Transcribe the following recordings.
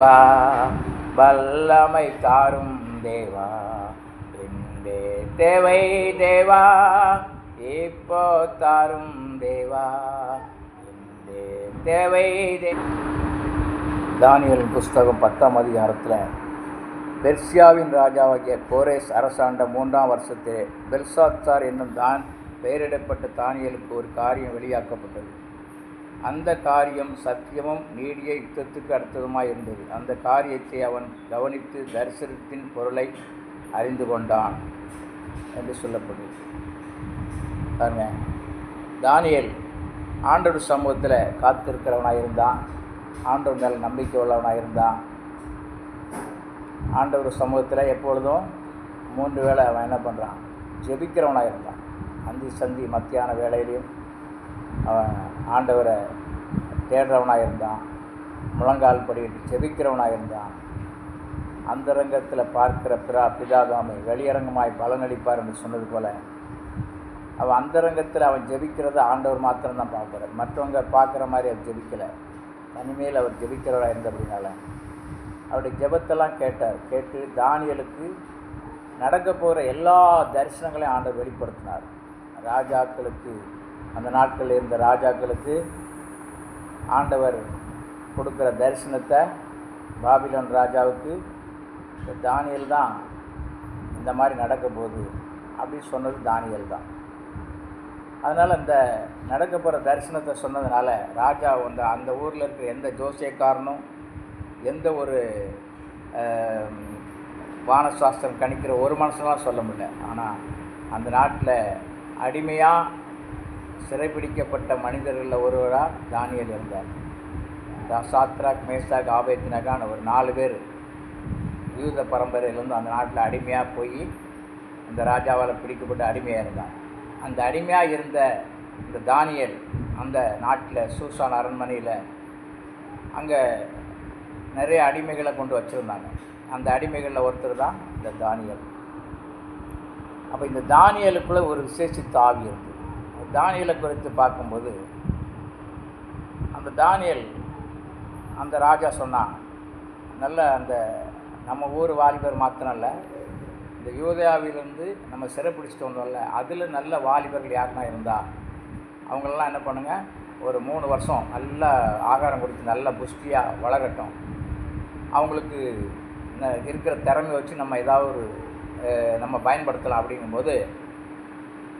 தேவா வல்லமை தாரும் தேவா எந்தே தேவை தேவா இப்போ தாரும் தேவா எந்தே தேவை தே தானியலின் புஸ்தகம் பத்தாம் அதிகாரத்தில் பெர்சியாவின் ராஜாவாகிய கோரேஸ் அரசாண்ட மூன்றாம் வருஷத்தில் பெல்சாத்தார் என்னும் தான் பெயரிடப்பட்ட தானியலுக்கு ஒரு காரியம் வெளியாக்கப்பட்டது. அந்த காரியம் சத்தியமும் நீடிய யுத்தத்துக்கு அடுத்ததுமாய் இருந்தது. அந்த காரியத்தை அவன் கவனித்து தரிசனத்தின் பொருளை அறிந்து கொண்டான் என்று சொல்லப்படுது பாருங்க தானியல் ஆண்டவர் சமூகத்தில் காத்திருக்கிறவனாக இருந்தான். ஆண்டவர் மேல் நம்பிக்கை உள்ளவனாக இருந்தான். ஆண்டவர் சமூகத்தில் எப்பொழுதும் மூன்று வேளை அவன் என்ன பண்ணுறான் ஜெபிக்கிறவனாக இருந்தான். அந்தி சந்தி மத்தியான வேலையிலையும் அவன் ஆண்டவரை தேடுறவனாக இருந்தான் முழங்கால் படிக்கிட்டு ஜெபிக்கிறவனாக இருந்தான் அந்தரங்கத்தில் பார்க்கிற பிறா பிதாதாமை வெளியரங்கமாய் பலனளிப்பார் என்று சொன்னது போல் அவன் அந்தரங்கத்தில் அவன் ஜெபிக்கிறத ஆண்டவர் மாத்திரம்தான் பார்க்குறார் மற்றவங்க பார்க்குற மாதிரி அவர் ஜெபிக்கலை. தனிமையில் அவர் ஜெபிக்கிறவராக இருந்தபடினால. அவருடைய ஜெபத்தெல்லாம் கேட்டார். கேட்டு தானியலுக்கு நடக்க போகிற எல்லா தரிசனங்களையும் ஆண்டவர் வெளிப்படுத்தினார். ராஜாக்களுக்கு அந்த நாட்களில் இருந்த ராஜாக்களுக்கு ஆண்டவர் கொடுக்குற தரிசனத்தை பாபிலோன் ராஜாவுக்கு தானியல் தான் இந்த மாதிரி நடக்க போகுது அப்படின்னு சொன்னது தானியல் தான். அதனால் இந்த நடக்க போகிற தரிசனத்தை சொன்னதுனால ராஜா அந்த அந்த ஊரில் இருக்கிற எந்த ஜோசியக்காரனும் எந்த ஒரு வானசாஸ்திரம் கணிக்கிற ஒரு மனுஷனாலும் சொல்ல முடியல. ஆனால் அந்த நாட்டில் அடிமையாக சிறைப்பிடிக்கப்பட்ட மனிதர்களில் ஒருவராக தானியல் இருந்தார். சாத்ராக் மேசாக் ஆபேத்தினகான ஒரு நாலு பேர் யூத பரம்பரையிலேருந்து அந்த நாட்டில் அடிமையாக போய் அந்த ராஜாவால் பிடிக்கப்பட்ட அடிமையாக இருந்தான் அந்த அடிமையாக இருந்த இந்த தானியல் அந்த நாட்டில் சூசான் அரண்மனையில் அங்கே நிறைய அடிமைகளை கொண்டு வச்சுருந்தாங்க. அந்த அடிமைகளில் ஒருத்தர் தான் இந்த தானியல். அப்போ இந்த தானியலுக்குள்ளே ஒரு விசேஷித்த ஆவி இருக்குது தானியலை குறித்து பார்க்கும்போது அந்த தானியல் அந்த ராஜா சொன்னான் நல்ல அந்த நம்ம ஊர் வாலிபர் மாத்திரம் இல்லை இந்த யூதயாவிலிருந்து நம்ம சிறப்பிடிச்சிட்டு வந்தோம்ல அதில் நல்ல வாலிபர்கள் யாருன்னா இருந்தால் அவங்களெல்லாம் என்ன பண்ணுங்கள் ஒரு மூணு வருஷம் நல்ல ஆகாரம் கொடுத்து நல்ல புஷ்டியாக வளரட்டும். அவங்களுக்கு இருக்கிற திறமை வச்சு நம்ம ஏதாவது ஒரு நம்ம பயன்படுத்தலாம் அப்படிங்கும்போது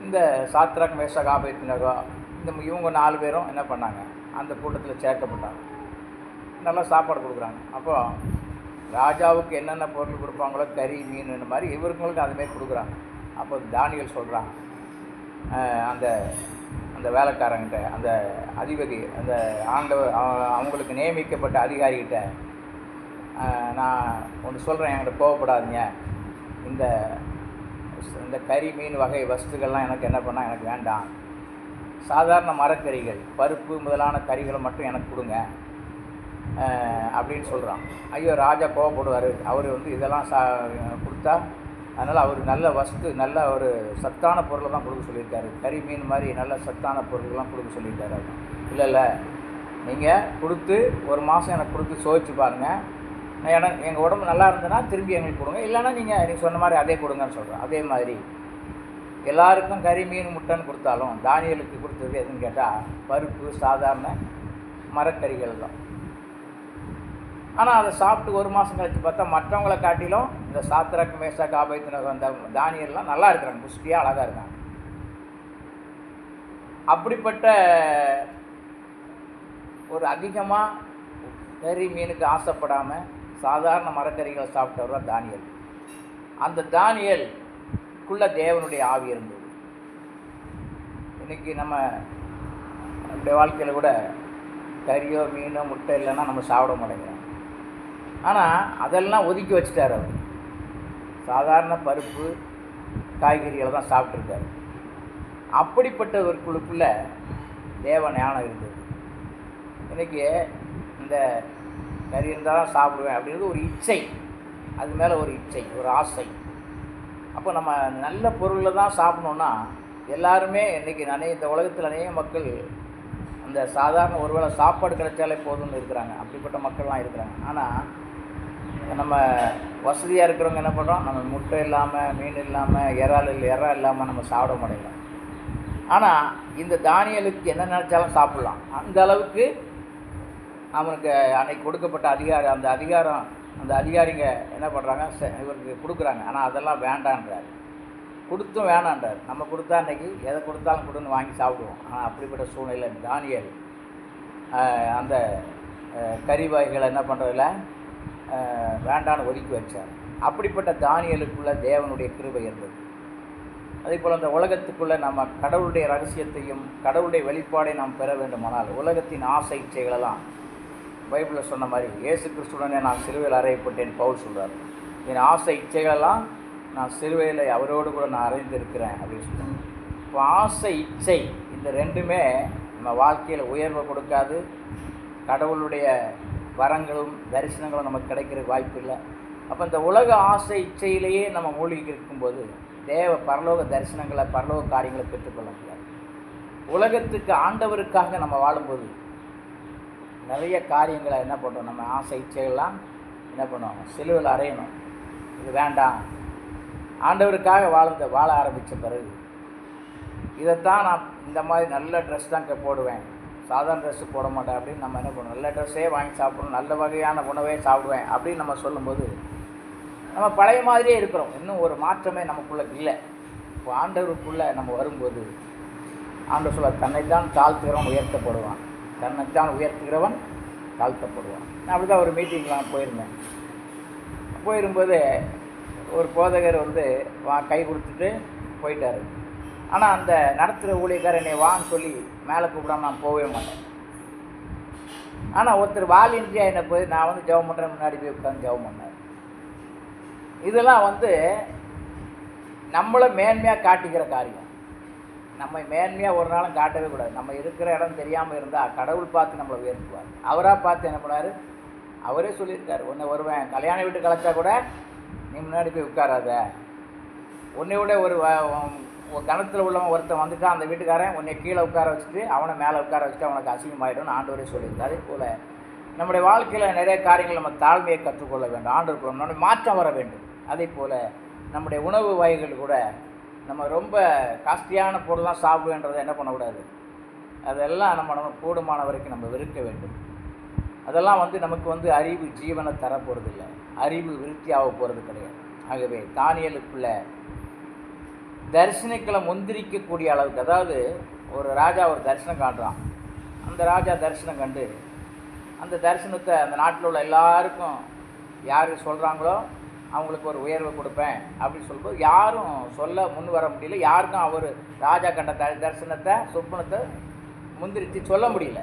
இந்த சாத்ராக் மேஷக் ஆபத்தினரோ இந்த இவங்க நாலு பேரும் என்ன பண்ணாங்க? அந்த கூட்டத்தில் சேர்க்கப்பட்டாங்க. நல்லா சாப்பாடு கொடுக்குறாங்க. அப்போ ராஜாவுக்கு என்னென்ன பொருள் கொடுப்பாங்களோ கறி மீன் இந்த மாதிரி இவருங்களுக்கு அதுமாரி கொடுக்குறாங்க. அப்போ தானியல் சொல்கிறான் அந்த அந்த வேலைக்காரங்கிட்ட அந்த அதிபதி அந்த ஆண்டவர் அவங்களுக்கு நியமிக்கப்பட்ட அதிகாரிகிட்ட நான் ஒன்று சொல்கிறேன் என்கிட்ட கோவப்படாதீங்க. இந்த இந்த கறி மீன் வகை வஸ்துக்கள்லாம் எனக்கு என்ன பண்ணால் எனக்கு வேண்டாம். சாதாரண மரக்கறிகள் பருப்பு முதலான கறிகளை மட்டும் எனக்கு கொடுங்க. அப்படின்னு சொல்கிறான் ஐயோ ராஜா கோவப்படுவார். அவர் வந்து இதெல்லாம் சா கொடுத்தா அதனால் அவர் நல்ல வஸ்து நல்ல ஒரு சத்தான பொருளை தான் கொடுக்க சொல்லியிருக்காரு. கறி மீன் மாதிரி நல்ல சத்தான பொருள்லாம் கொடுக்க சொல்லியிருக்காரு அவர். இல்லை இல்லை. நீங்கள் கொடுத்து ஒரு மாதம் எனக்கு கொடுத்து சோதிச்சு பாருங்கள் எனக்கு எங்கள் உடம்பு நல்லா இருந்ததுன்னா திரும்பி எங்களுக்கு கொடுங்க இல்லைன்னா நீங்கள் நீங்கள் சொன்ன மாதிரி அதே கொடுங்கன்னு சொல்கிறேன் அதே மாதிரி. எல்லாருக்கும் கறி மீன் முட்டைன்னு கொடுத்தாலும் தானியலுக்கு கொடுத்தது எதுன்னு கேட்டால் பருப்பு சாதாரண மரக்கறிகள் தான். ஆனால் அதை சாப்பிட்டு ஒரு மாதம் கழித்து பார்த்தா மற்றவங்கள காட்டிலும் இந்த சாத்திரக்கு மேசா காபயத்தினர் அந்த தானியெல்லாம் நல்லா இருக்கிறாங்க. புஷ்டியாக அழகாக இருக்காங்க. அப்படிப்பட்ட ஒரு அதிகமாக கறி மீனுக்கு ஆசைப்படாமல் சாதாரண மரக்கறிகளை சாப்பிட்டவர் தான் தானியல். அந்த தானியலுக்குள்ள தேவனுடைய ஆவி இருந்தது. இன்றைக்கி நம்ம நம்முடைய வாழ்க்கையில் கூட கறியோ மீனோ முட்டை இல்லைன்னா நம்ம சாப்பிட மாட்டேங்கிறோம். ஆனால் அதெல்லாம் ஒதுக்கி வச்சுட்டார் அவர். சாதாரண பருப்பு காய்கறிகளை தான் சாப்பிட்ருக்காரு அப்படிப்பட்ட ஒரு குழுக்குள்ளே தேவ ஞானம் இருந்தது. இன்றைக்கி இந்த கறி இருந்தால் தான் சாப்பிடுவேன் அப்படின்றது ஒரு இச்சை. அது மேலே ஒரு இச்சை ஒரு ஆசை. அப்போ நம்ம நல்ல பொருளில் தான் சாப்பிடணுன்னா எல்லாருமே இன்றைக்கி நிறைய இந்த உலகத்தில் நிறைய மக்கள் அந்த சாதாரண ஒருவேளை சாப்பாடு கிடைச்சாலே போதும்னு இருக்கிறாங்க. அப்படிப்பட்ட மக்கள்லாம் இருக்கிறாங்க. ஆனால் நம்ம வசதியாக இருக்கிறவங்க என்ன பண்ணுறோம் நம்ம முட்டை இல்லாமல் மீன் இல்லாமல் இறால் இல்லை இறா இல்லாமல் நம்ம சாப்பிட முடியல ஆனால் இந்த தானியலுக்கு என்ன நினச்சாலும் சாப்பிட்லாம். அந்த அளவுக்கு அவனுக்கு அன்னைக்கு கொடுக்கப்பட்ட அதிகாரம் அந்த அதிகாரம் அந்த அதிகாரிங்க என்ன பண்ணுறாங்க இவருக்கு கொடுக்குறாங்க. ஆனால் அதெல்லாம் வேண்டான்றார். கொடுத்தும் வேணான்றார். நம்ம கொடுத்தா அன்னைக்கு எதை கொடுத்தாலும் கொடுன்னு வாங்கி சாப்பிடுவோம். ஆனால் அப்படிப்பட்ட சூழ்நிலை தானியல் அந்த கறி வகைகளை என்ன பண்ணுறதில்ல வேண்டான்னு ஒதுக்கி வச்சார். அப்படிப்பட்ட தானியலுக்குள்ள தேவனுடைய கிருபை இருந்தது. அதே போல் அந்த உலகத்துக்குள்ளே நம்ம கடவுளுடைய ரகசியத்தையும் கடவுளுடைய வெளிப்பாடை நாம் பெற வேண்டுமானால் உலகத்தின் ஆசை இச்சைகளெல்லாம் பைபிளில் சொன்ன மாதிரி இயேசு கிறிஸ்துடனே நான் சிலுவையில் அறையப்பட்டேன் பவுல் சொல்கிறார் என் ஆசை இச்சைகளெல்லாம் நான் சிலுவையில் அவரோடு கூட நான் அறைந்திருக்கிறேன் அப்படின்னு சொல்லுவாங்க இப்போ ஆசை இச்சை இந்த ரெண்டுமே நம்ம வாழ்க்கையில் உயர்வை கொடுக்காது. கடவுளுடைய வரங்களும் தரிசனங்களும் நமக்கு கிடைக்கிற வாய்ப்பு இல்லை. அப்போ இந்த உலக ஆசை இச்சையிலேயே நம்ம மூழ்கி இருக்கும்போது தேவ பரலோக தரிசனங்களை பரலோக காரியங்களை பெற்றுக்கொள்ள முடியாது. உலகத்துக்கு ஆண்டவருக்காக நம்ம வாழும்போது நிறைய காரியங்களை என்ன பண்ணுறோம்? நம்ம ஆசை இச்சைகள்லாம் என்ன பண்ணுவோம்? சிலுவில் அறையணும். இது வேண்டாம். ஆண்டவருக்காக வாழ்ந்த வாழ ஆரம்பித்த பிறகு இதைத்தான் நான் இந்த மாதிரி நல்ல ட்ரெஸ் தான் போடுவேன். சாதாரண ட்ரெஸ்ஸு போட மாட்டேன் அப்படின்னு நம்ம என்ன பண்ணுவோம்? நல்ல ட்ரெஸ்ஸே வாங்கி சாப்பிடணும். நல்ல வகையான உணவே சாப்பிடுவேன் அப்படின்னு நம்ம சொல்லும்போது நம்ம பழைய மாதிரியே இருக்கிறோம். இன்னும் ஒரு மாற்றமே நமக்குள்ளே இல்லை. இப்போ ஆண்டவருக்குள்ளே நம்ம வரும்போது ஆண்டவர் சொல்ல தன்னைத்தான் தாழ்த்துகிறவன் உயர்த்தப்படுவான். தன்னைத்தான் உயர்த்துகிறவன் தாழ்த்தப்படுவான். நான் அப்படி தான் ஒரு மீட்டிங்லாம் போயிருந்தேன். போயிருக்கும்போது ஒரு போதகர் வந்து வா கை கொடுத்துட்டு போயிட்டார். ஆனால் அந்த நடத்துகிற ஊழியக்காரர் என்னை வான்னு சொல்லி மேலே கூப்பிடாம நான் போகவே மாட்டேன். ஆனால் ஒருத்தர் வாலின்றியா என்னை போய் நான் வந்து ஜெபம் பண்ணுறேன் முன்னாடி போய் உட்காந்து ஜெபம் பண்ணார். இதெல்லாம் வந்து நம்மளை மேன்மையாக காட்டிக்கிற காரியம். நம்ம மேன்மையாக ஒரு நாளும் காட்டவே கூடாது. நம்ம இருக்கிற இடம் தெரியாமல் இருந்தால் கடவுள் பார்த்து நம்மளை உயர்த்துவார். அவராக பார்த்து என்ன பண்ணார் அவரே சொல்லியிருக்காரு. ஒன்று வருவேன் கல்யாண வீட்டு கலைச்சா கூட நீ முன்னாடி போய் உட்காராத. உன்னை விட ஒரு கணத்தில் உள்ளவன் ஒருத்தன் வந்துட்டான் அந்த வீட்டுக்காரன் உன்னை கீழே உட்கார வச்சுட்டு அவனை மேலே உட்கார வச்சுட்டு அவனுக்கு அசிங்கமாயிடும்னு ஆண்டவரே சொல்லியிருக்காரு. அதே போல் நம்முடைய வாழ்க்கையில் நிறைய காரியங்கள் நம்ம தாழ்மையை கற்றுக்கொள்ள வேண்டும். ஆண்டு நம்முடைய மாற்றம் வர வேண்டும். அதே போல் நம்முடைய உணவு வகைகள் கூட நம்ம ரொம்ப காஸ்ட்லியான பொருள்லாம் சாப்பிடுன்றதை என்ன பண்ணக்கூடாது? அதெல்லாம் நம்ம நம்ம கூடுமான வரைக்கும் நம்ம வெறுக்க வேண்டும். அதெல்லாம் வந்து நமக்கு வந்து அறிவு ஜீவனை தர இல்லை அறிவு விருத்தியாக போகிறது கிடையாது. ஆகவே தானியலுக்குள்ள தரிசனங்களை முந்திரிக்கக்கூடிய அளவுக்கு அதாவது ஒரு ராஜா ஒரு தரிசனம் காட்டுறான். அந்த ராஜா தரிசனம் கண்டு அந்த தரிசனத்தை அந்த நாட்டில் உள்ள எல்லாருக்கும் யார் சொல்கிறாங்களோ அவங்களுக்கு ஒரு உயர்வை கொடுப்பேன் அப்படின்னு சொல்லும்போது யாரும் சொல்ல முன் வர முடியல. யாருக்கும் அவர் ராஜா கண்ட த தரிசனத்தை சொப்பனத்தை முந்திரிச்சு சொல்ல முடியல.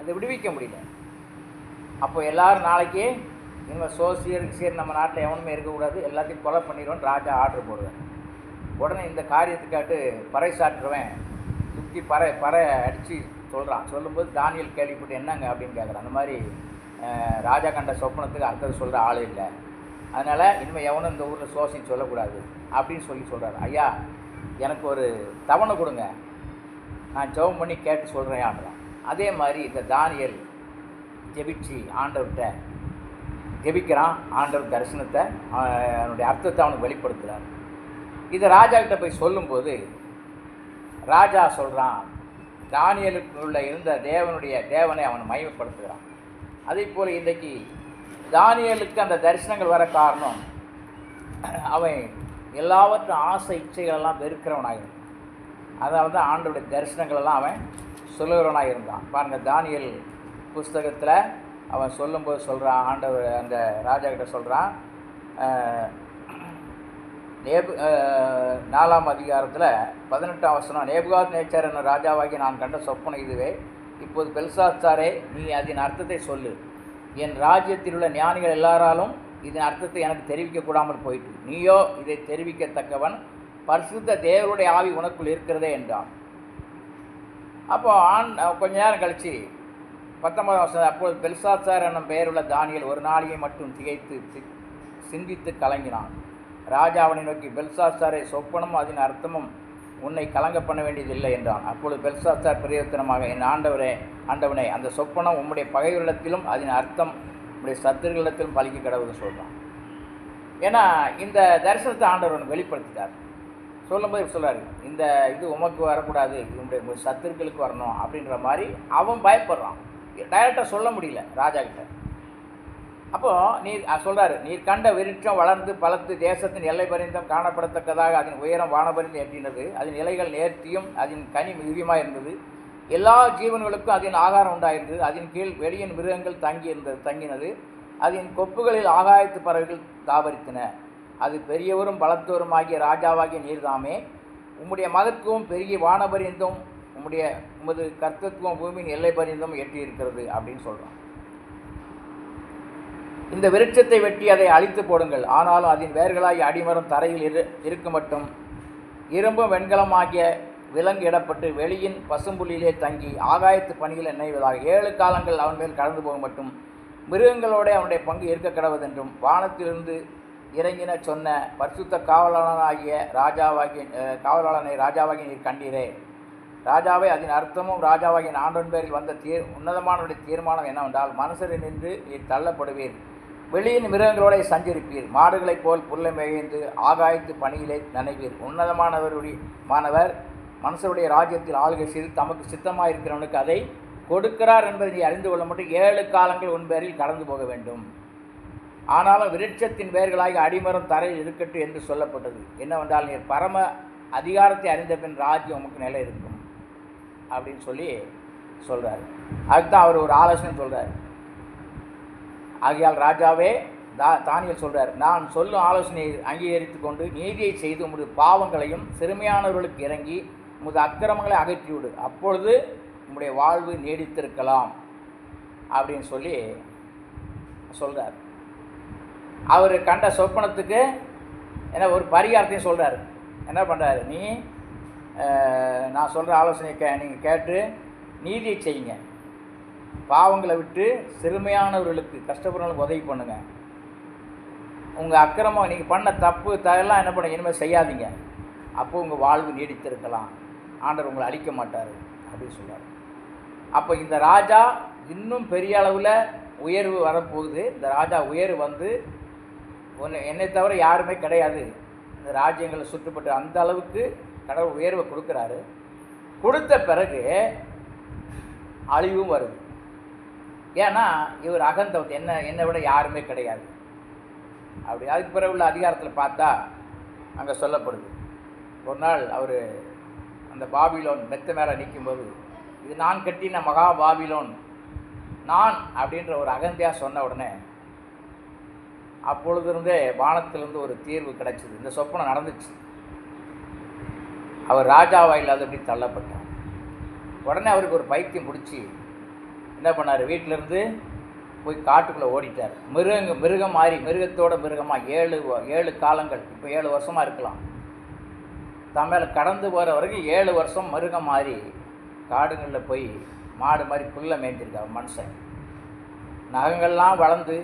அதை விடுவிக்க முடியல. அப்போ எல்லோரும் நாளைக்கு இவங்க சோசியர் சரி நம்ம நாட்டில் எவனுமே இருக்கக்கூடாது எல்லாத்தையும் கொலை பண்ணிடுவோம் ராஜா ஆர்டர் போடுவேன் உடனே இந்த காரியத்துக்காட்டு பறை சாற்றுறவன் சுற்றி பறை பறை அடித்து சொல்கிறான் சொல்லும்போது தானியல் கேள்விப்பட்டு என்னங்க அப்படின்னு கேட்குறான் அந்த மாதிரி ராஜா கண்ட சொப்பனத்துக்கு அடுத்தது சொல்கிற ஆள் இல்லை. அதனால் இனிமேல் எவனும் இந்த ஊரில் சோசியம் சொல்லக்கூடாது அப்படின்னு சொல்லி சொல்கிறார் ஐயா எனக்கு ஒரு தவணை கொடுங்க. நான் ஜெபம் பண்ணி கேட்டு சொல்கிறேன் ஆண்டுறான் அதே மாதிரி இந்த தானியல் ஜெபிச்சு ஆண்டவர்கிட்ட ஜெபிக்கிறான். ஆண்டவர் தரிசனத்தை அவனுடைய அர்த்தத்தை அவனுக்கு வெளிப்படுத்துகிறார் இதை ராஜா கிட்ட போய் சொல்லும்போது ராஜா சொல்கிறான் தானியலுக்குள்ள இருந்த தேவனுடைய தேவனை அவன் மயமப்படுத்துகிறான் அதே போல் இன்றைக்கு தானியலுக்கு அந்த தரிசனங்கள் வர காரணம் அவன் எல்லாவற்றும் ஆசை இச்சைகளெல்லாம் வெறுக்கிறவனாக இருந்தான் அதனால தான் ஆண்டோடைய தரிசனங்களெல்லாம் அவன் சொல்லுகிறவனாக இருந்தான் பாருங்கள் தானியல் புஸ்தகத்தில் அவன் சொல்லும்போது சொல்கிறான் ஆண்டவர் அந்த ராஜா கிட்ட சொல்கிறான் நேபு நாலாம் அதிகாரத்தில் பதினெட்டாம் வசனம் நேபுகாத் நேச்சர் என்ற ராஜாவாகி நான் கண்ட சொப்பனை இதுவே இப்போது பெல்சாத்தாரே நீ அதன் அர்த்தத்தை சொல்லு. என் ராஜ்யத்தில் உள்ள ஞானிகள் எல்லாராலும் இதன் அர்த்தத்தை எனக்கு தெரிவிக்க கூடாமல் போயிட்டு நீயோ இதை தெரிவிக்கத்தக்கவன் பரிசுத்த தேவருடைய ஆவி உனக்குள் இருக்கிறதே என்றான். அப்போ ஆண் கொஞ்ச நேரம் கழிச்சு பத்தொன்பதாம் வருஷம் அப்போது பெல்சாத்தார் என்னும் பெயருள்ள தானியல் ஒரு நாளையை மட்டும் திகைத்து சி- சிந்தித்து கலங்கினான். ராஜா அவனை நோக்கி பெல்சாஸ்தாரை சொப்பனமும் அதன் அர்த்தமும் உன்னை கலங்க பண்ண வேண்டியதில்லை என்றான். அப்பொழுது பெல்சாஸ்தார் பிரயோத்தனமாக என் ஆண்டவரே ஆண்டவனே அந்த சொப்பனம் உம்முடைய பகைவரிடத்திலும் அதன் அர்த்தம் உங்களுடைய சத்துருகளிடத்திலும் பலிக்க கடவுள்னு சொல்கிறான் ஏன்னா இந்த தரிசனத்தை ஆண்டவர் ஒன்று வெளிப்படுத்திட்டார். சொல்லும்போது சொல்றாரு இந்த இது உமக்கு வரக்கூடாது இவனுடைய உங்கள் சத்துருக்களுக்கு வரணும் அப்படின்ற மாதிரி அவன் பயப்படுறான். டைரக்டாக சொல்ல முடியல ராஜா கிட்ட அப்போ நீர் சொல்கிறாரு நீர் கண்ட விருட்சம் வளர்ந்து பலத்து தேசத்தின் எல்லை பரிந்தம் காணப்படத்தக்கதாக அதன் உயரம் வானபரிந்து எட்டினது அதன் இலைகள் நேர்த்தியும் அதன் கனி மிகுதியுமாக இருந்தது எல்லா ஜீவன்களுக்கும் அதன் ஆகாரம் உண்டாயிருந்தது அதன் கீழ் வெளியின் மிருகங்கள் தங்கி இருந்தது தங்கினது. அதன் கொப்புகளில் ஆகாயத்து பறவைகள் தாபரித்தன. அது பெரியவரும் பலத்தோரும் ஆகிய ராஜாவாகிய நீர்தாமே. உம்முடைய மதத்துவம் பெரிய வானபரிந்தும் உம்முடைய உமது கர்த்தத்துவம் பூமியின் எல்லை பரிந்தும் எட்டி இருக்கிறது அப்படின்னு சொல்கிறான் இந்த விருட்சத்தை வெட்டி அதை அழித்து போடுங்கள். ஆனாலும் அதன் வேர்களாய் அடிமரம் தரையில் இரு இருக்க மட்டும். இரும்பும் வெண்கலமாகிய விலங்கு இடப்பட்டு வெளியின் பசும்புல்லிலே தங்கி ஆகாயத்து பணியில் நினைவதாக ஏழு காலங்கள் அவன் மேல் கடந்து போக மட்டும். மிருகங்களோட அவனுடைய பங்கு இருக்க கிடவதென்றும். வானத்திலிருந்து இறங்கின சொன்ன பரிசுத்த காவலாளனாகிய ராஜாவாகிய காவலாளனை ராஜாவாகிய நீர் கண்டீரே. ராஜாவை அதன் அர்த்தமும் ராஜாவாகிய ஆண்டொன் பேரில் வந்த தீர் உன்னதமானுடைய தீர்மானம் என்னவென்றால் மனுஷரை நின்று நீர் தள்ளப்படுவீர். வெளியின் மிருகங்களோட சஞ்சரிப்பீர். மாடுகளைப் போல் புல்லை மேய்ந்து ஆகாயத்து பணியிலே நனைவீர். உன்னதமானவருடைய மாணவர் மனுஷருடைய ராஜ்யத்தில் ஆளுகை செய்து தமக்கு சித்தமாயிருக்கிறவனுக்கு அதை கொடுக்கிறார் என்பதை நீ அறிந்து கொள்ள மட்டும் ஏழு காலங்கள் உன் பேரில் கடந்து போக வேண்டும். ஆனாலும் விருட்சத்தின் வேர்களாகி அடிமரம் தரையில் இருக்கட்டும் என்று சொல்லப்பட்டது. என்னவென்றால் நீர் பரம அதிகாரத்தை அறிந்த பின் ராஜ்யம் உமக்கு நிலை இருக்கும் அப்படின்னு சொல்லி சொல்கிறார் அதுக்கு தான் அவர் ஒரு ஆலோசனை சொல்கிறார் ஆகையால் ராஜாவே தா தானியல் சொல்கிறார் நான் சொல்லும் ஆலோசனையை அங்கீகரித்து கொண்டு நீதியை செய்து உமது பாவங்களையும் சிறுமையானவர்களுக்கு இறங்கி உமது அக்கிரமங்களை அகற்றிவிடு. அப்பொழுது உம்முடைய வாழ்வு நீடித்திருக்கலாம் அப்படின்னு சொல்லி சொல்கிறார் அவர் கண்ட சொப்பனத்துக்கு என்ன ஒரு பரிகாரத்தையும் சொல்கிறார் என்ன பண்ணுறாரு நீ நான் சொல்கிற ஆலோசனையை கே நீங்கள் கேட்டு நீதியை செய்யுங்க. பாவங்களை விட்டு சிறுமையானவர்களுக்கு கஷ்டப்படுறவங்களுக்கு உதவி பண்ணுங்க. உங்கள் அக்கிரமம் நீங்கள் பண்ண தப்பு தகலாம் என்ன பண்ண இனிமேல் செய்யாதீங்க. அப்போது உங்கள் வாழ்வு நீடித்திருக்கலாம். ஆண்டவர் உங்களை அழிக்க மாட்டார். அப்படின்னு சொல்கிறார் அப்போ இந்த ராஜா இன்னும் பெரிய அளவில் உயர்வு வரப்போகுது. இந்த ராஜா உயர்வு வந்து ஒன்று என்னை தவிர யாருமே கிடையாது. இந்த ராஜ்யங்களை சுற்றுப்பட்டு அந்த அளவுக்கு கடவுள் உயர்வை கொடுக்குறாரு. கொடுத்த பிறகு அழிவும் வருது. ஏன்னா இவர் அகந்தவத் என்ன என்னை விட யாருமே கிடையாது. அப்படி அதுக்கு பிறகு உள்ள அதிகாரத்தில் பார்த்தா அங்கே சொல்லப்படுது. ஒரு நாள் அவர் அந்த பாபிலோன் மெத்த மேலே நிற்கும்போது இது நான் கட்டின மகா பாபிலோன் நான் அப்படின்ற ஒரு அகந்தியாக சொன்ன உடனே அப்பொழுதுருந்தே வானத்திலிருந்து ஒரு தீர்வு கிடைச்சிது. இந்த சொப்பனம் நடந்துச்சு. அவர் ராஜாவாயில் அது அப்படி தள்ளப்பட்டார். உடனே அவருக்கு ஒரு பைத்தியம் பிடிச்சி என்ன பண்ணார்? வீட்டிலேருந்து போய் காட்டுக்குள்ளே ஓடிட்டார். மிருகங்க மிருகம் மாறி மிருகத்தோட மிருகமாக ஏழு ஏழு காலங்கள் இப்போ ஏழு வருஷமாக இருக்கலாம். தமிழை கடந்து போகிற வரைக்கும் ஏழு வருஷம் மிருகம் மாறி காடுங்களில் போய் மாடு மாதிரி புல்லை மேய்ஞ்சிருக்கார் மனுஷன். நகங்கள்லாம் வளர்ந்து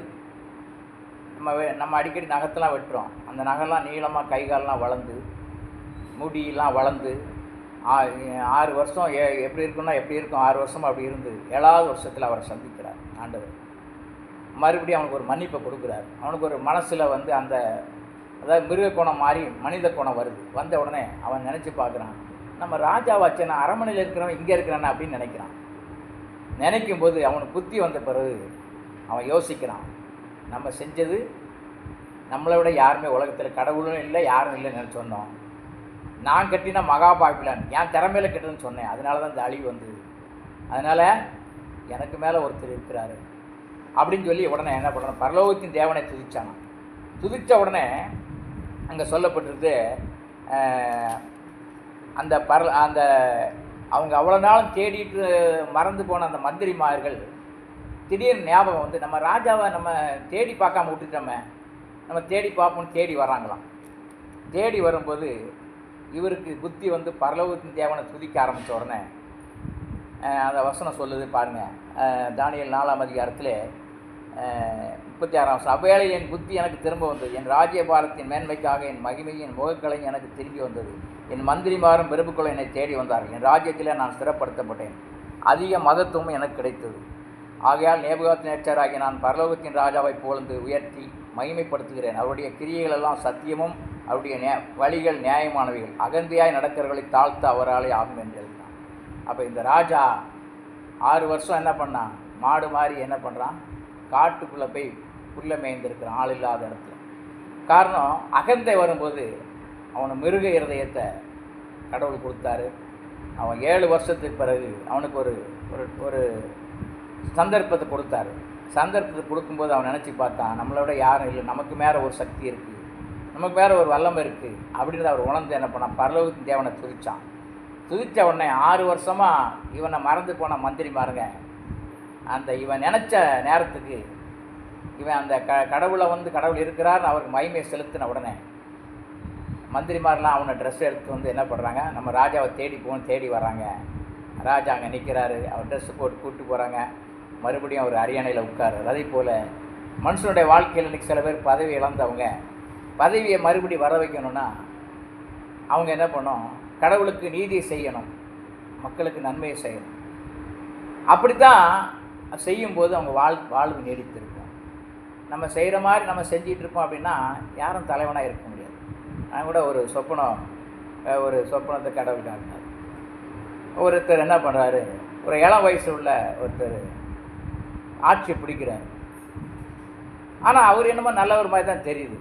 நம்ம நம்ம அடிக்கடி நகத்தெல்லாம் வெட்டுறோம். அந்த நகைலாம் நீளமாக கைகாலெலாம் வளர்ந்து முடியெல்லாம் வளர்ந்து ஆறு வருஷம் எ எப்படி இருக்குன்னா எப்படி இருக்கும்? ஆறு வருஷம் அப்படி இருந்து ஏழாவது வருஷத்தில் அவரை சந்திக்கிறார் ஆண்டவர். மறுபடியும் அவனுக்கு ஒரு மன்னிப்பை கொடுக்குறாரு. அவனுக்கு ஒரு மனசில் வந்து அந்த அதாவது மிருக கோணம் மாறி மனித கோணம் வருது. வந்த உடனே அவன் நினச்சி பார்க்குறான் நம்ம ராஜாவாச்சே நான் அரண்மனையில் இருக்கிறவன் இங்கே இருக்கிறானே அப்படின்னு நினைக்கிறான். நினைக்கும் போது அவனுக்கு புத்தி வந்த பிறகு அவன் யோசிக்கிறான் நம்ம செஞ்சது நம்மளை விட யாருமே உலகத்தில் கடவுளும் இல்லை யாரும் இல்லைன்னு நினச்சி வந்தோம் நான் கட்டின மகா பாபிலான் என் திறமையில கட்டுன்னு சொன்னேன். அதனால தான் இந்த அழிவு வந்தது. அதனால் எனக்கு மேலே ஒருத்தர் இருக்கிறாரு. அப்படின்னு சொல்லி உடனே என்ன பண்ணுறான் பரலோகத்தின் தேவனை துதிச்சானான் துதித்த உடனே அங்கே சொல்லப்பட்டிருக்கு அந்த பர அந்த அவங்க அவ்வளோ நாளும் தேடிட்டு மறந்து போன அந்த மந்திரிமார்கள் திடீர்னு ஞாபகம் வந்து நம்ம ராஜாவை நம்ம தேடி பார்க்காம விட்டுட்டோமே. நம்ம தேடி பார்ப்போம்னு தேடி வராங்களாம் தேடி வரும்போது இவருக்கு புத்தி வந்து பரலோகத்தின் தேவனை துதிக்க ஆரம்பித்த உடனே அந்த வசனம் சொல்லுது பாருங்கள் தானியல் நாலாம் அதிகாரத்தில் முப்பத்தி ஆறாம் வருஷம் என் புத்தி எனக்கு திரும்ப வந்தது என் ராஜ்யபாரத்தின் மேன்மைக்காக என் மகிமையின் முகக்கலை எனக்கு திரும்பி வந்தது. என் மந்திரிமாரும் பிரபுக்களும் என்னை தேடி வந்தார்கள். என் ராஜ்யத்தில் நான் ஸ்திரப்படுத்தப்பட்டேன். அதிக மகத்துவமும் எனக்கு கிடைத்தது. ஆகையால் நேபுகாத் நேச்சராகி நான் பரலோகத்தின் ராஜாவை புகழ்ந்து உயர்த்தி மகிமைப்படுத்துகிறேன். அவருடைய கிரியைகள் எல்லாம் சத்தியமும் அவருடைய நே வழிகள் நியாயமானவைகள். அகந்தியாய் நடக்கிறவர்களை தாழ்த்த அவராலே ஆகும் என்று எழுதினான் அப்போ இந்த ராஜா ஆறு வருஷம் என்ன பண்ணான் மாடு மாதிரி என்ன பண்ணுறான் காட்டுக்குள்ளே போய் புல்ல மேய்ந்திருக்கிறான் ஆள் இல்லாத இடத்துல. காரணம் அகந்தை வரும்போது அவனை மிருக இருதயத்தை கடவுள் கொடுத்தாரு. அவன் ஏழு வருஷத்துக்கு பிறகு அவனுக்கு ஒரு ஒரு ஒரு சந்தர்ப்பத்தை கொடுத்தாரு. சந்தர்ப்பத்தை கொடுக்கும்போது அவன் நினச்சி பார்த்தான் நம்மளோட யாரும் இல்லை நமக்கு மேலே ஒரு சக்தி இருக்குது நமக்கு வேறு ஒரு வல்லம் இருக்குது அப்படின்னு அவர் உணர்ந்து என்ன பண்ணான் பரலோகத்தின் தேவனை துதித்தான் துதித்த உடனே ஆறு வருஷமாக இவனை மறந்து போன மந்திரி மாருங்க அந்த இவன் நினச்ச நேரத்துக்கு இவன் அந்த க கடவுளை வந்து கடவுள் இருக்கிறார்னு அவருக்கு மகிமையை செலுத்தின உடனே மந்திரிமாரெலாம் அவனை ட்ரெஸ் எடுத்து வந்து என்ன பண்ணுறாங்க நம்ம ராஜாவை தேடி போகணும் தேடி வராங்க ராஜா அங்கே நிற்கிறாரு அவர் ட்ரெஸ்ஸு போட்டு கூப்பிட்டு போகிறாங்க மறுபடியும் அவர் அரியணையில் உட்காரு அதே போல் மனுஷனுடைய வாழ்க்கையில் இன்றைக்கி சில பேர் பதவி இழந்தவங்க. பதவியை மறுபடி வர வைக்கணும்னா அவங்க என்ன பண்ணணும்? கடவுளுக்கு நீதியை செய்யணும். மக்களுக்கு நன்மையை செய்யணும். அப்படி தான் செய்யும்போது அவங்க வாழ் வாழ்வு நீடித்திருக்கும். நம்ம செய்கிற மாதிரி நம்ம செஞ்சிகிட்ருப்போம் அப்படின்னா யாரும் தலைவனாக இருக்க முடியாது. நான் கூட ஒரு சொப்பனம் ஒரு சொப்பனத்தை கடவுள் காட்டினார் ஒருத்தர் என்ன பண்ணுறாரு ஒரு இளம் வயசு உள்ள ஒருத்தர் ஆட்சி பிடிக்கிறார். ஆனால் அவர் என்னமோ நல்லவர் மாதிரி தான் தெரியுது.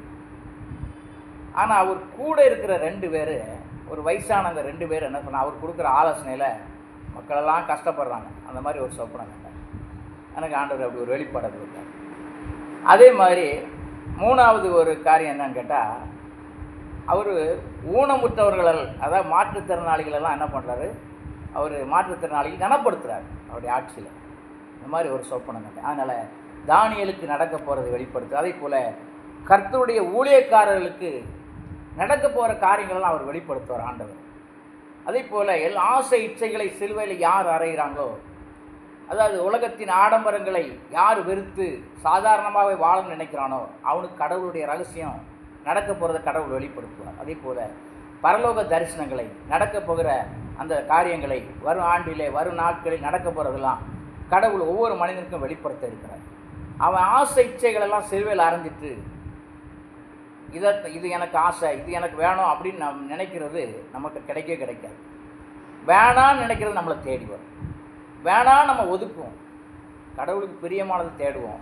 ஆனால் அவர் கூட இருக்கிற ரெண்டு பேர் ஒரு வயசானவங்க ரெண்டு பேர் என்ன பண்ண அவர் கொடுக்குற ஆலோசனையில் மக்களெல்லாம் கஷ்டப்படுறாங்க. அந்த மாதிரி ஒரு சொப்பனம் கண்டார். எனக்கு ஆண்டவர் அப்படி ஒரு வெளிப்பாடை கொடுத்தார். அதே மாதிரி மூணாவது ஒரு காரியம் என்னன்னு கேட்டால் அவர் ஊனமுற்றவர்கள் அதாவது மாற்றுத்திறனாளிகள் எல்லாம் என்ன பண்ணுறாரு அவர் மாற்றுத்திறனாளிகள் கனப்படுத்துகிறார் அவருடைய ஆட்சியில். இந்த மாதிரி ஒரு சொப்பனம் கண்டேன் அதனால் தானியலுக்கு நடக்க போகிறது வெளிப்படுத்து. அதே போல் கர்த்தருடைய ஊழியக்காரர்களுக்கு நடக்க போகிற காரியங்களெல்லாம் அவர் வெளிப்படுத்துவார் ஆண்டவர். அதே போல் எல்லா ஆசை இச்சைகளை சிலுவையில் யார் அறைகிறாங்களோ அதாவது உலகத்தின் ஆடம்பரங்களை யார் வெறுத்து சாதாரணமாகவே வாழ நினைக்கிறானோ அவனுக்கு கடவுளுடைய ரகசியம் நடக்க போகிறத கடவுள் வெளிப்படுத்துவார். அதே போல் பரலோக தரிசனங்களை நடக்க போகிற அந்த காரியங்களை வரும் ஆண்டிலே வரும் நாட்களில் நடக்க போகிறதெல்லாம் கடவுள் ஒவ்வொரு மனிதனுக்கும் வெளிப்படுத்த இருக்கிறார். அவன் ஆசை இச்சைகளெல்லாம் சிலுவையில் அரைஞ்சிட்டு இதை இது எனக்கு ஆசை இது எனக்கு வேணும் அப்படின்னு நம்ம நினைக்கிறது நமக்கு கிடைக்க கிடைக்காது. வேணான்னு நினைக்கிறது நம்மளை தேடி வரும். வேணாம் நம்ம ஒதுக்குவோம். கடவுளுக்கு பிரியமானது தேடுவோம்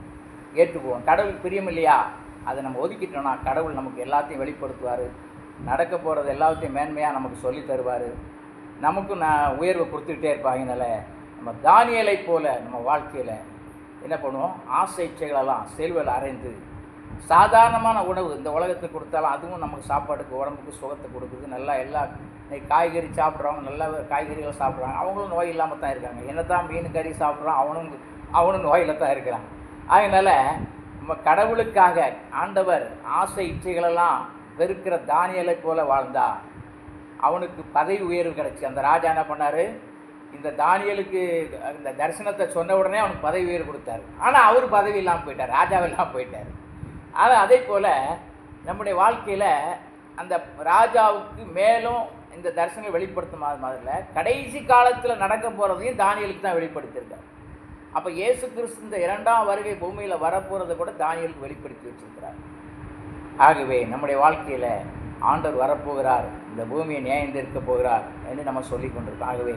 ஏற்றுக்குவோம். கடவுளுக்கு பிரியம் இல்லையா? அதை நம்ம ஒதுக்கிட்டோம்னா கடவுள் நமக்கு எல்லாத்தையும் வெளிப்படுத்துவார். நடக்க போகிறது எல்லாத்தையும் மேன்மையாக நமக்கு சொல்லி தருவார். நமக்கும் நான் உயர்வை கொடுத்துக்கிட்டே இருப்பாங்கனால நம்ம தானியலை போல நம்ம வாழ்க்கையில் என்ன பண்ணுவோம்? ஆசை இச்சைகளெல்லாம் செல்வல் அறைந்து சாதாரணமான உணவு இந்த உலகத்தில் கொடுத்தாலும் அதுவும் நமக்கு சாப்பாட்டுக்கு உடம்புக்கு சுகத்தை கொடுக்குது. நல்லா எல்லா இன்னைக்கு காய்கறி சாப்பிட்றவங்க நல்ல காய்கறிகள் சாப்பிட்றாங்க. அவங்களும் நோய் இல்லாமல் தான் இருக்காங்க. என்ன தான் மீன் கறி சாப்பிட்றான் அவனும் அவனும் நோயில் தான் இருக்கிறான். அதனால் நம்ம கடவுளுக்காக ஆண்டவர் ஆசை இச்சைகளெல்லாம் வெறுக்கிற தானியலை போல வாழ்ந்தா அவனுக்கு பதவி உயர்வு கிடச்சி. அந்த ராஜா என்ன பண்ணார்? இந்த தானியலுக்கு இந்த தரிசனத்தை சொன்ன உடனே அவனுக்கு பதவி உயர்வு கொடுத்தாரு. ஆனால் அவர் பதவி இல்லாமல் போயிட்டார். ராஜாவெல்லாம் போயிட்டார். ஆனால் அதே போல் நம்முடைய வாழ்க்கையில் அந்த ராஜாவுக்கு மேலும் இந்த தரிசனம் வெளிப்படுத்தும் மாதிரில கடைசி காலத்தில் நடக்க போகிறதையும் தானியலுக்கு தான் வெளிப்படுத்தியிருக்கார். அப்போ இயேசு கிறிஸ்து இந்த இரண்டாம் வருகை பூமியில் வரப்போகிறத கூட தானியலுக்கு வெளிப்படுத்தி வச்சிருக்கிறார். ஆகவே நம்முடைய வாழ்க்கையில் ஆண்டவர் வரப்போகிறார் இந்த பூமியை நியாயந்திருக்க போகிறார் என்று நம்ம சொல்லி கொண்டிருக்கோம். ஆகவே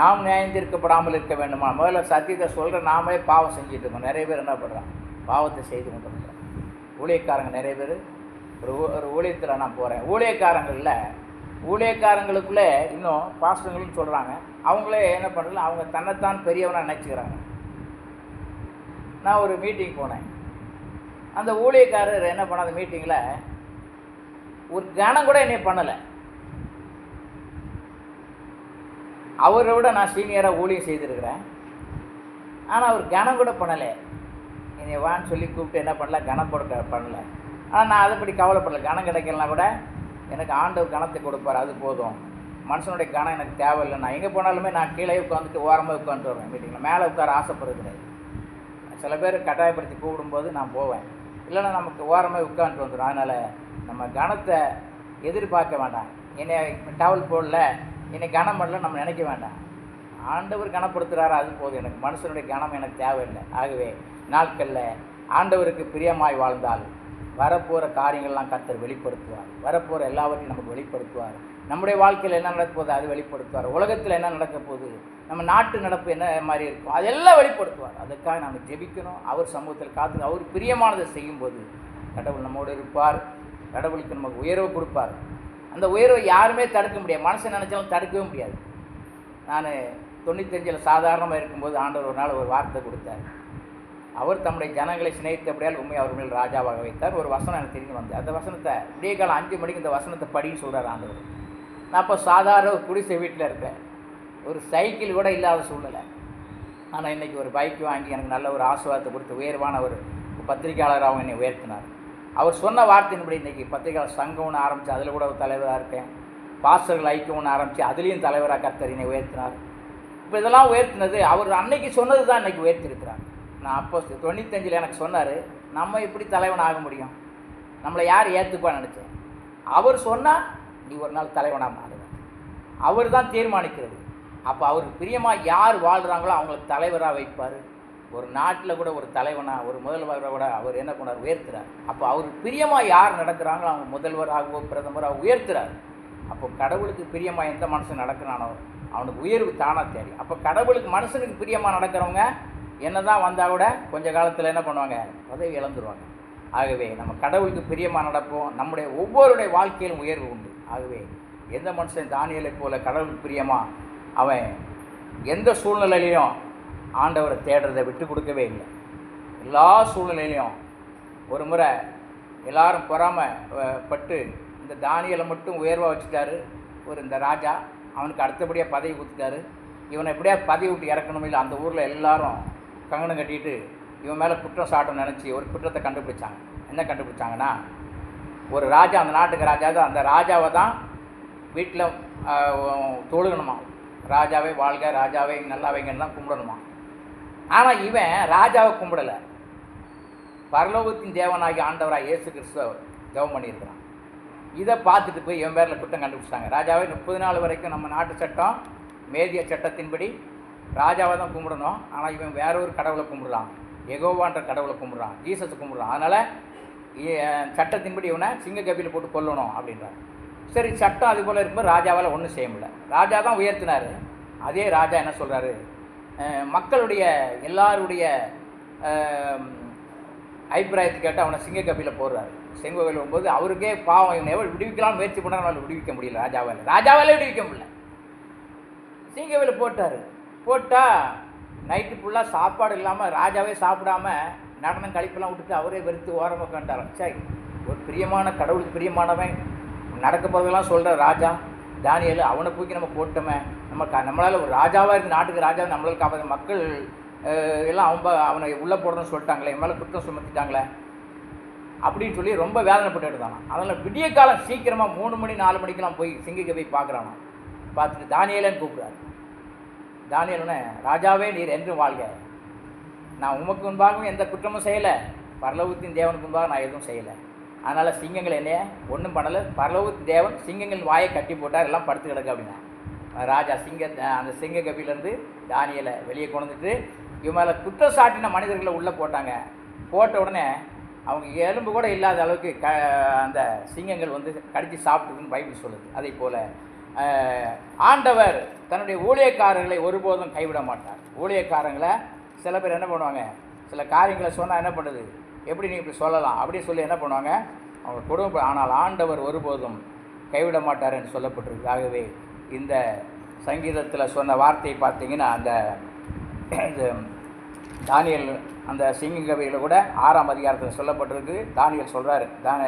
நாம் நியாயந்திருக்கப்படாமல் இருக்க வேண்டுமா? முதல்ல சத்தியத்தை சொல்கிற நாமளே பாவம் செஞ்சுட்டு இருக்கோம். நிறைய பேர் என்ன பண்ணுறான் பாவத்தை செய்து கொண்டு ஊழியக்காரங்க நிறைய பேர். ஒரு ஒரு ஊழியத்தில் நான் போகிறேன் ஊழியக்காரங்களில் ஊழியக்காரங்களுக்குள்ளே இன்னும் பாஸ்டர்களும் சொல்கிறாங்க அவங்களே என்ன பண்ணல அவங்க தன்னைத்தான் பெரியவனாக நினச்சிக்கிறாங்க. நான் ஒரு மீட்டிங் போனேன். அந்த ஊழியக்காரர் என்ன பண்ண அந்த மீட்டிங்கில் ஒரு கணம் கூட என்னை பண்ணலை. அவரை விட நான் சீனியராக ஊழியம் செய்திருக்கிறேன். ஆனால் அவர் கனம் கூட பண்ணலை. என்னை வான்னு சொல்லி கூப்பிட்டு என்ன பண்ணல? கணம் கொடுக்க பண்ணல. ஆனால் நான் அதைப்படி கவலைப்படல. கணம் கிடைக்கலனா கூட எனக்கு ஆண்டவர் கணத்தை கொடுப்பார். அது போதும். மனுஷனுடைய கணம் எனக்கு தேவையில்லை. நான் எங்கே போனாலுமே நான் கீழே உட்காந்துட்டு ஓரமாக உட்காந்துட்டு வருவேன். மீட்டிங்கில் மேலே உட்கார ஆசைப்படுறது கிடையாது. சில பேர் கட்டாயப்படுத்தி கூப்பிடும்போது நான் போவேன். இல்லைன்னா நமக்கு ஓரமாக உட்காந்துட்டு வந்துடும் அதனால் நம்ம கணத்தை எதிர்பார்க்க வேண்டாம். என்னை டவல் போடல. என்னை கனம் பண்ணல நம்ம நினைக்க வேண்டாம். ஆண்டவர் கனப்படுத்துகிறாரு அது போதும். எனக்கு மனுஷனுடைய கனம் எனக்கு தேவையில்லை. ஆகவே நாட்களில் ஆண்டவருக்கு பிரியமாய் வாழ்ந்தால் வரப்போகிற காரியங்கள்லாம் கத்தர் வெளிப்படுத்துவார். வரப்போகிற எல்லாவற்றையும் நமக்கு வெளிப்படுத்துவார். நம்முடைய வாழ்க்கையில் என்ன நடக்க போகுது? அது வெளிப்படுத்துவார். உலகத்தில் என்ன நடக்க போகுது? நம்ம நாட்டு நடப்பு என்ன மாதிரி இருக்கும்? அதெல்லாம் வெளிப்படுத்துவார். அதுக்காக நம்ம ஜெபிக்கணும். அவர் சமூகத்தில் காத்து அவர் பிரியமானதை செய்யும்போது கடவுள் நம்மோடு இருப்பார். கடவுளுக்கு நமக்கு உயர்வு கொடுப்பார். அந்த உயர்வை யாருமே தடுக்க முடியாது. மனசை நினச்சாலும் தடுக்கவே முடியாது. நான் தொண்ணூத்தஞ்சில் சாதாரணமாக இருக்கும்போது ஆண்டவர் ஒரு நாள் ஒரு வார்த்தை கொடுத்தார். அவர் தம்முடைய ஜனங்களை சிநேகித்தபடியால் உண்மை அவர் மேல் ராஜாவாக வைத்தார். ஒரு வசனம் எனக்கு தெரிஞ்சு வந்தது. அந்த வசனத்தை விடிய காலம் அஞ்சு மணிக்கு இந்த வசனத்தை படின்னு சொல்கிறார் ஆண்டவர். நான் இப்போ சாதாரண ஒரு குடிசை வீட்டில் இருக்கேன். ஒரு சைக்கிள் கூட இல்லாத சூழ்நிலை. ஆனால் இன்றைக்கி ஒரு பைக் வாங்கி எனக்கு நல்ல ஒரு ஆசீர்வாதத்தை கொடுத்து உயர்வான ஒரு பத்திரிகையாளராகவும் என்னை உயர்த்தினார். அவர் சொன்ன வார்த்தையின்படி இன்றைக்கி பத்திரிகையாளர் சங்கம்னு ஆரம்பித்து அதில் கூட ஒரு தலைவராக இருக்கேன். பாஸ்டர்கள் ஐக்கியம் ஒன்று ஆரம்பித்து அதுலேயும் தலைவராக கர்த்தர் என்னை உயர்த்தினார். இப்போ இதெல்லாம் உயர்த்தினது அவர் அன்னைக்கு சொன்னது தான் இன்றைக்கி உயர்த்திருக்கிறார் நான் அப்போ தொண்ணூத்தஞ்சில் எனக்கு சொன்னார் நம்ம எப்படி தலைவன் ஆக முடியும்? நம்மளை யார் ஏற்றுப்பான்னு நினச்சேன். அவர் சொன்னால் நீ ஒரு நாள் தலைவனாக மாறுவேன். அவர் தான் தீர்மானிக்கிறது. அப்போ அவர் பிரியமாக யார் வாழ்கிறாங்களோ அவங்களுக்கு தலைவராக வைப்பார். ஒரு நாட்டில் கூட ஒரு தலைவனாக ஒரு முதல்வராக கூட அவர் என்ன பண்ணார் உயர்த்துறார். அப்போ அவர் பிரியமாக யார் நடக்கிறாங்களோ அவங்க முதல்வராகவோ பிரதமராக உயர்த்துறார். அப்போ கடவுளுக்கு பிரியமாக எந்த மனுஷன் நடக்கிறானோ அவனுக்கு உயர்வு தானாக தேடி அப்போ கடவுளுக்கு மனுஷனுக்கு பிரியமாக நடக்கிறவங்க என்னதான் வந்தால் கூட கொஞ்ச காலத்தில் என்ன பண்ணுவாங்க? பதவி இழந்துருவாங்க. ஆகவே நம்ம கடவுளுக்கு பிரியமாக நடப்போம். நம்முடைய ஒவ்வொருடைய வாழ்க்கையிலும் உயர்வு உண்டு. ஆகவே எந்த மனுஷன் தானியலை போல கடவுளுக்கு பிரியமாக அவன் எந்த சூழ்நிலையிலையும் ஆண்டவரை தேடுறதை விட்டு கொடுக்கவே இல்லை. எல்லா சூழ்நிலையிலையும் ஒரு முறை எல்லாரும் பொறாம பட்டு இந்த தானியலை மட்டும் உயர்வாக வச்சுட்டாரு. ஒரு இந்த ராஜா அவனுக்கு அடுத்தபடியாக பதவி கொடுத்துட்டாரு. இவனை எப்படியா பதவி விட்டு இறக்கணும் இல்லை அந்த ஊரில் எல்லாரும் கங்கணம் கட்டிட்டு இவன் மேலே குற்றம் சாட்டம் நினச்சி ஒரு குற்றத்தை கண்டுபிடிச்சாங்க. என்ன கண்டுபிடிச்சாங்கன்னா ஒரு ராஜா அந்த நாட்டுக்கு ராஜா தான் அந்த ராஜாவை தான் வீட்டில் தொழுகணுமா? ராஜாவே வாழ்க ராஜாவே நல்லா வைங்கன்னு தான் கும்பிடணுமா? ஆனால் இவன் ராஜாவை கும்பிடலை. பரலோகத்தின் தேவனாகி ஆண்டவராக இயேசு கிறிஸ்துவ ஜெபம் பண்ணியிருக்கிறான். இதை பார்த்துட்டு போய் இவன் பேரில் குற்றம் கண்டுபிடிச்சாங்க ராஜாவே முப்பது நாள் வரைக்கும் நம்ம நாட்டு சட்டம் மேதிய சட்டத்தின்படி ராஜாவை தான் கும்பிடணும். ஆனால் இவன் வேற ஒரு கடவுளை கும்பிடுறான். எகோவான்ற கடவுளை கும்பிடுறான். ஜீசஸை கும்பிடுறான். அதனால் சட்டத்தின்படி இவனை சிங்க கபியில் போட்டு கொல்லணும் அப்படின்றார். சரி சட்டம் அது போல் இருக்கும்போது ராஜாவால் ஒன்றும் செய்ய முடியல. ராஜா தான் உயர்த்தினார். அதே ராஜா என்ன சொல்கிறாரு மக்களுடைய எல்லாருடைய அபிப்பிராயத்தை கேட்டு அவனை சிங்க கபியில் போடுறாரு. சிங்க கபியில் போகும்போது அவருக்கே பாவம். இவனை எவ்வளோ விடுவிக்கலாம்னு முயற்சி பண்ணால் அவனை விடுவிக்க முடியல ராஜாவால். ராஜாவாலே விடுவிக்க முடியல. சிங்கவில் போட்டார். போட்டால் நைட்டு ஃபுல்லாக சாப்பாடு இல்லாமல் ராஜாவே சாப்பிடாம நடனம் கழிப்பெல்லாம் விட்டுட்டு அவரே வெறுத்து ஓரமாக உட்காந்துட்டாராம் சரி ஒரு பிரியமான கடவுளுக்கு பிரியமானவன். நடக்க போகிறதெல்லாம் சொல்கிற ராஜா தானியல் அவனை தூக்கி நம்ம போட்டோமே. நம்ம க நம்மளால் ஒரு ராஜாவாக இருந்து நாட்டுக்கு ராஜா நம்மளால் காப்பாற்ற மக்கள் எல்லாம் அவன் அவனை உள்ளே போடணும்னு சொல்லிட்டாங்களே என் மேலே குற்றம் சுமத்திட்டாங்களே. அப்படின்னு சொல்லி ரொம்ப வேதனைப்பட்டு எடுத்தானா அதனால் விடிய காலம் சீக்கிரமாக மூணு மணி நாலு மணிக்கெல்லாம் போய் சிங்கிக்க போய் பார்க்குறானா பார்த்துட்டு தானியலன்னு கூப்பிட்றாரு. தானியலுன ராஜாவே நீர் என்றும் வாழ்க. நான் உமக்கு முன்பாகவும் எந்த குற்றமும் செய்யலை. பரலோகத்தின் தேவனுக்கு முன்பாக நான் எதுவும் செய்யலை. அதனால் சிங்கங்கள் என்னைய ஒன்றும் பண்ணலை. பரலோகத்து தேவன் சிங்கங்கள் வாயை கட்டி போட்டார். எல்லாம் படுத்து கிடக்கு அப்படின்னா. ராஜா சிங்க அந்த சிங்க கபிலேருந்து தானியலை வெளியே கொண்டுட்டு இவன் மேலே குற்றம் சாட்டின மனிதர்களை உள்ளே போட்டாங்க. போட்ட உடனே அவங்க எலும்பு கூட இல்லாத அளவுக்கு க அந்த சிங்கங்கள் வந்து கடித்து சாப்பிட்டுக்குன்னு பைபிள் சொல்லுது. அதே போல் ஆண்டவர் தன்னுடைய ஊழியக்காரர்களை ஒருபோதும் கைவிட மாட்டார். ஊழியக்காரங்களை சில பேர் என்ன பண்ணுவாங்க? சில காரியங்களை சொன்னால் என்ன பண்ணுது? எப்படி நீ இப்படி சொல்லலாம்? அப்படின்னு சொல்லி என்ன பண்ணுவாங்க? அவங்க குடும்ப ஆனால் ஆண்டவர் ஒருபோதும் கைவிட மாட்டார் என்று சொல்லப்பட்டிருக்கு ஆகவே இந்த சங்கீதத்தில் சொன்ன வார்த்தையை பார்த்தீங்கன்னா அந்த இது தானியல் அந்த சிங்கிங் கவியில் கூட ஆறாம் அதிகாரத்தில் சொல்லப்பட்டிருக்கு. தானியல் சொல்கிறாரு தானி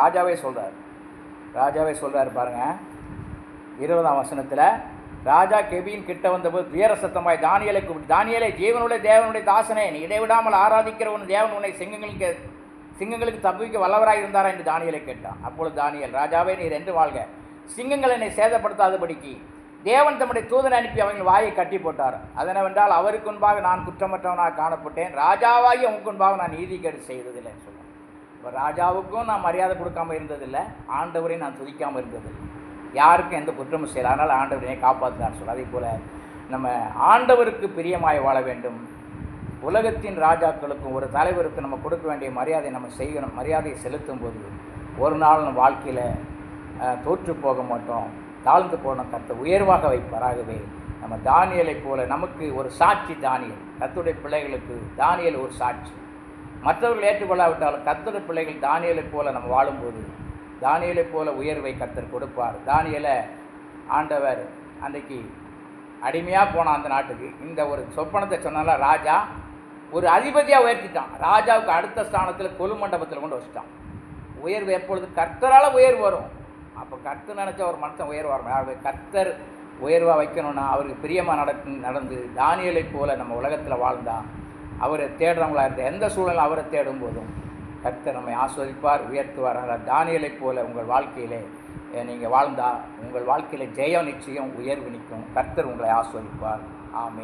ராஜாவே சொல்கிறார் ராஜாவே சொல்கிறாரு பாருங்கள் இருபதாம் வசனத்தில் ராஜா கெபியின் கிட்ட வந்தபோது துயர சத்தமாய் தானியலை கூப்பிட்டு தானியலை ஜீவனுடைய தேவனுடைய தாசனே நீ இடைவிடாமல் ஆராதிக்கிற உன் தேவன் உன்னை சிங்கங்களுக்கு சிங்கங்களுக்கு தப்பிக்க வல்லவராக இருந்தாரா? என்று தானியலை கேட்டான். அப்பொழுது தானியல் ராஜாவே நீர் என்று வாழ்க. சிங்கங்கள் என்னை சேதப்படுத்தாதபடிக்கு தேவன் தம்முடைய தூதனை அனுப்பி அவங்கள் வாயை கட்டி போட்டார். அதனவென்றால் அவருக்கு முன்பாக நான் குற்றமற்றவனாக காணப்பட்டேன். ராஜாவாகி உனக்கு முன்பாக நான் நீதிகேடு செய்ததில்லைன்னு சொல்லுவேன் இப்போ ராஜாவுக்கும் நான் மரியாதை கொடுக்காம இருந்ததில்லை. ஆண்டவரையும் நான் துதிக்காமல் இருந்ததில்லை. யாருக்கும் எந்த குற்றமும் செய்யல. அதனால் ஆண்டவர் என்னை காப்பாற்றினார் சொல்ல அதே போல் நம்ம ஆண்டவருக்கு பிரியமாய் வாழ வேண்டும். உலகத்தின் ராஜாக்களுக்கும் ஒரு தலைவருக்கு நம்ம கொடுக்க வேண்டிய மரியாதை நம்ம செய்யணும். மரியாதையை செலுத்தும் போது ஒரு நாள் நம்ம வாழ்க்கையில் தோற்று போக மாட்டோம். தாழ்ந்து போன கத்தை உயர்வாக வைப்பாராகவே. நம்ம தானியலை போல நமக்கு ஒரு சாட்சி தானியல். கத்துடைய பிள்ளைகளுக்கு தானியல் ஒரு சாட்சி. மற்றவர்கள் ஏற்றுக்கொள்ளாவிட்டாலும் கத்துடைய பிள்ளைகள் தானியலை போல நம்ம வாழும்போது தானியலை போல உயர்வை கத்தர் கொடுப்பார். தானியலை ஆண்டவர் அன்றைக்கு அடிமையாக போனான் அந்த நாட்டுக்கு இந்த ஒரு சொப்பனத்தை சொன்னால ராஜா ஒரு அதிபதியாக உயர்த்திட்டான். ராஜாவுக்கு அடுத்த ஸ்தானத்தில் கொலு மண்டபத்தில் கொண்டு வச்சுட்டான். உயர்வு எப்பொழுது கர்த்தரால் உயர்வு வரும். அப்போ கர்த்தர் நினச்சா ஒரு மனுஷன் உயர்வு வரணும் கர்த்தர் உயர்வாக வைக்கணும்னா அவருக்கு பிரியமாக நடக்கு நடந்து தானியலை போல் நம்ம உலகத்தில் வாழ்ந்தால் அவரை தேடுறவங்களா இருந்த எந்த சூழலும் அவரை தேடும் போதும் கர்த்தர் நம்மை ஆஸ்வதிப்பார் உயர்த்துவார் அதனால் தானியலைப் போல உங்கள் வாழ்க்கையிலே நீங்கள் வாழ்ந்தால் உங்கள் வாழ்க்கையில் ஜெயம் நிச்சயம் உயர்வு நிற்கும். கர்த்தர் உங்களை ஆஸ்வதிப்பார். ஆமே